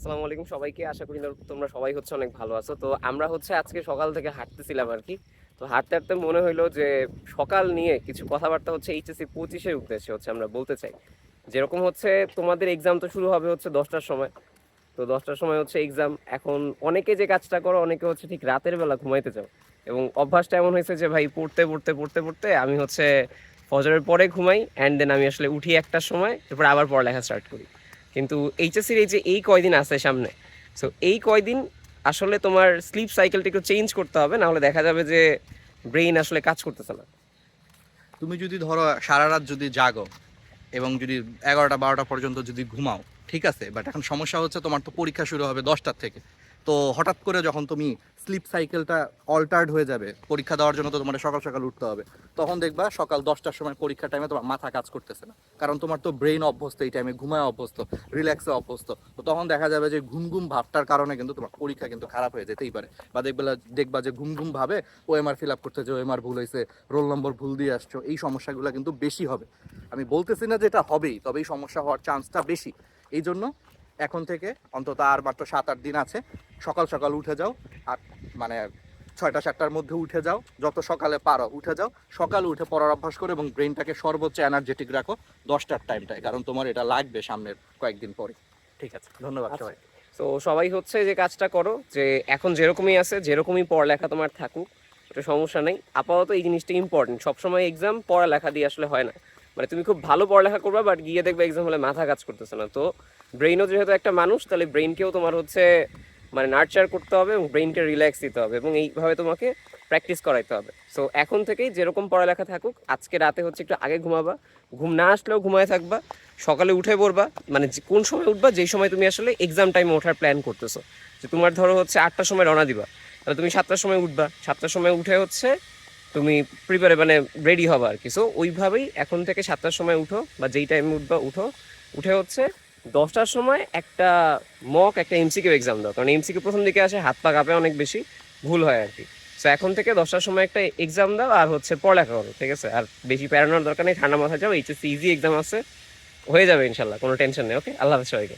আসসালামু আলাইকুম সবাইকে, আশা করি তোমরা সবাই হচ্ছে অনেক ভালো আছো। তো আমরা হচ্ছে আজকে সকাল থেকে হাঁটতেছিলাম আর কি। তো হাঁটতে হাঁটতে মনে হইল যে সকাল নিয়ে কিছু কথাবার্তা হচ্ছে এইচএসসি পঁচিশের উদ্দেশ্যে হচ্ছে আমরা বলতে চাই। যেরকম হচ্ছে তোমাদের এক্সাম তো শুরু হবে হচ্ছে দশটার সময়। তো দশটার সময় হচ্ছে এক্সাম এখন অনেকে যে কাজটা করো, অনেকে হচ্ছে ঠিক রাতের বেলা ঘুমাইতে যাও। এবং অভ্যাসটা এমন হয়েছে যে ভাই পড়তে পড়তে পড়তে পড়তে আমি হচ্ছে ফজরের পরে ঘুমাই অ্যান্ড দেন আমি আসলে উঠি একটার সময়, এরপর আবার পড়ালেখা স্টার্ট করি। কিন্তু এইচএসসির এই যে এই কয়দিন আছে সামনে সো এই কয়দিন আসলে তোমার স্লিপ সাইকেলটা একটু চেঞ্জ করতে হবে না হলে দেখা যাবে যে ব্রেইন আসলে কাজ করতেছে না। তুমি যদি ধরো সারা রাত যদি জাগো এবং যদি এগারোটা, বারোটা পর্যন্ত যদি ঘুমাও, ঠিক আছে? বাট এখন সমস্যা হচ্ছে তোমার তো পরীক্ষা শুরু হবে দশটার থেকে। তো হঠাৎ করে যখন তুমি স্লিপ সাইকেলটা অল্টার্ড হয়ে যাবে, পরীক্ষা দেওয়ার জন্য তো তোমার সকাল সকাল উঠতে হবে, তখন দেখবা সকাল দশটার সময় পরীক্ষার টাইমে তোমার মাথা কাজ করতেছে না। কারণ তোমার তো ব্রেন অভ্যস্ত এই টাইমে ঘুমায় অভ্যস্ত রিল্যাক্সে অভ্যস্ত। তো তখন দেখা যাবে যে ঘুম ঘুম ভাবটার কারণে কিন্তু তোমার পরীক্ষা কিন্তু খারাপ হয়ে যেতেই পারে। বা দেখবে দেখবা যে ঘুম ঘুম ভাবে ওএমআর ফিল আপ করতে যে ওএমআর ভুল হয়েছে রোল নম্বর ভুল দিয়ে আসছো, এই সমস্যাগুলো কিন্তু বেশি হবে। আমি বলতেছি না যে এটা হবেই, তবে এই সমস্যা হওয়ার চান্সটা বেশি। এই জন্য এখন থেকে অন্তত আর মাত্র সাত আট দিন আছে। সকাল সকাল উঠে যাও আর মানে ছয়টা সাতটার মধ্যে উঠে যাও। যত সকালে পারো উঠে যাও। সকালে উঠে পড়ার অভ্যাস করো এবং ব্রেনটাকে সর্বোচ্চ এনার্জেটিক রাখো দশটার টাইমটায় কারণ তোমার এটা লাগবে সামনের কয়েকদিন পরে। ঠিক আছে ধন্যবাদ আচ্ছা। সবাই তো সবাই হচ্ছে যে কাজটা করো যে এখন যেরকমই আছে যেরকমই পড়ালেখা তোমার থাকুক ওটা সমস্যা নেই। আপাতত এই জিনিসটা ইম্পর্টেন্ট সবসময় এক্সাম পড়ালেখা দিয়ে আসলে হয় না। মানে তুমি খুব ভালো পড়ালেখা করবা বাট গিয়ে দেখবে এক্সাম হলে মাথা কাজ করতেছে না। তো ব্রেইনও যেহেতু একটা মানুষ, তাহলে ব্রেইনকেও তোমার হচ্ছে মানে নার্চার করতে হবে এবং ব্রেইনকে রিল্যাক্স দিতে হবে এবং এইভাবে তোমাকে প্র্যাকটিস করাইতে হবে। সো এখন থেকেই যেরকম পড়ালেখা থাকুক, আজকে রাতে হচ্ছে একটু আগে ঘুমাবা। ঘুম না আসলেও ঘুমায় থাকবা, সকালে উঠে পড়বা মানে কোন সময় উঠবা, যেই সময় তুমি আসলে এক্সাম টাইমে ওঠার প্ল্যান করতেছো। যে তোমার ধরো হচ্ছে আটটার সময় রওনা দিবা, তাহলে তুমি সাতটার সময় উঠবা। সাতটার সময় উঠে হচ্ছে তুমি প্রিপারে মানে রেডি হবা আর কি। সো ওইভাবেই এখন থেকে সাতটার সময় উঠো বা যেই টাইমে উঠবা, উঠো। উঠে হচ্ছে দশটার সময় একটা মক একটা এমসিকিউ এক্সাম দাও। কারণ এমসিকিউ প্রথম দিকে আসে, হাত পা কাঁপে অনেক বেশি, ভুল হয় আর কি। সো এখন থেকে দশটার সময় একটা এক্সাম দাও আর হচ্ছে পড়ালেখা করো, ঠিক আছে? আর বেশি প্যারানোর দরকার নেই, ঠান্ডা মাথায় যাও, এইচএসসি ইজি এক্সাম আছে, হয়ে যাবে ইনশাল্লাহ, কোনো টেনশন নেই ওকে আল্লাহ সবাইকে।